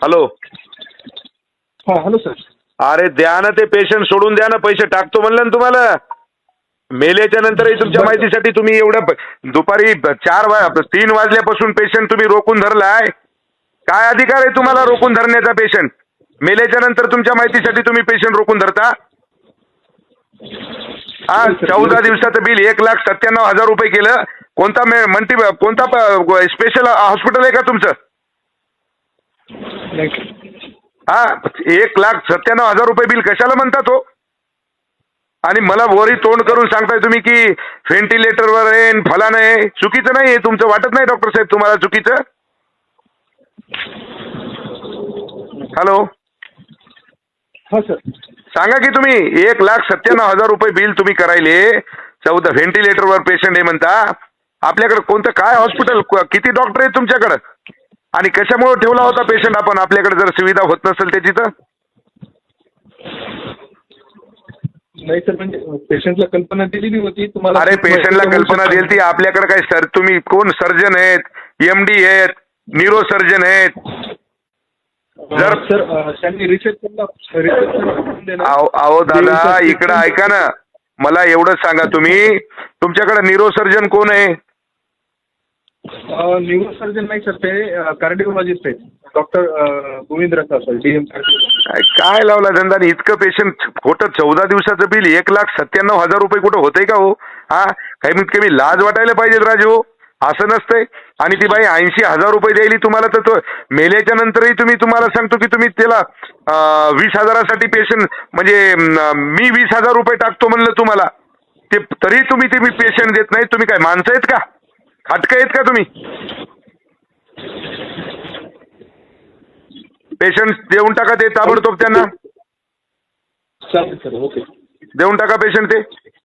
Hello हा hello sir अरे द्या ना ते पेशंट सोडून द्या ना पैसे टाकतो म्हणलं ना तुम्हाला. मेल्याच्या नंतरही तुमच्या. माहितीसाठी तुम्ही एवढं प- दुपारी ब- चार वा तीन वाजल्यापासून पेशंट तुम्ही रोखून धरलाय. काय अधिकार आहे तुम्हाला रोखून धरण्याचा पेशंट मेल्याच्या नंतर तुमच्या माहितीसाठी तुम्ही पेशंट रोखून धरता? हा चौदा दिवसाचं बिल एक लाख सत्त्याण्णव हजार रुपये केलं. कोणता मे मल्टी कोणता स्पेशल हॉस्पिटल आहे का तुमचं? हा एक लाख सत्त्याण्णव हजार रुपये बिल कशाला म्हणता तो? आणि मला वरी तोंड करून सांगताय तुम्ही की व्हेंटिलेटरवर आहे फलानं आहे. चुकीचं नाही आहे तुमचं वाटत नाही डॉक्टर साहेब तुम्हाला चुकीचं? हॅलो हा सर सांगा की तुम्ही एक लाख सत्त्याण्णव हजार रुपये बिल तुम्ही करायले चौदा व्हेंटिलेटरवर पेशंट आहे म्हणता. आपल्याकडे कोणतं काय हॉस्पिटल किती डॉक्टर आहेत तुमच्याकडं? आणि कशामुळे ठेवला होता पेशंट आपण? आपल्याकडे जर सुविधा होत नसेल त्याची तर? नाही सर म्हणजे पेशंटला कल्पना दिलेली होती तुम्हाला अरे पेशंटला कल्पना दिली ती आपल्याकडे काय सर तुम्ही कोण सर्जन आहेत? एमडी आहेत न्यूरो सर्जन आहेत जर- सर त्यांनी अहो दादा इकडं ऐका ना. मला एवढंच सांगा तुम्ही. तुमच्याकडे न्यूरो सर्जन कोण आहे? न्यूरोसर्जन नाही सर ते कार्डिओलॉजिस्ट आहेत. डॉक्टर गोविंद रसा सर डीएम काय लावला धंदा आणि इतकं पेशंट खोटं चौदा दिवसाचं बिल एक लाख सत्त्याण्णव हजार रुपये कुठं होतंय का हो? हा? कमीत कमी लाज वाटायला पाहिजेत राजू हो. असं नसतंय. आणि ती बाई ऐंशी हजार रुपये द्यायली तुम्हाला तर तो मेल्याच्या नंतरही तुम्ही तुम्हाला सांगतो की तुम्ही त्याला वीस हजारासाठी पेशंट म्हणजे मी वीस हजार रुपये टाकतो म्हणलं तुम्हाला. ते तरी तुम्ही ते मी पेशंट देत नाही. तुम्ही काय माणसं आहेत का? खाटकं आहेत का तुम्ही? पेशंट देऊन टाका ते ताबडतोब त्यांना. चालेल सर ओके. देऊन टाका पेशंट ते.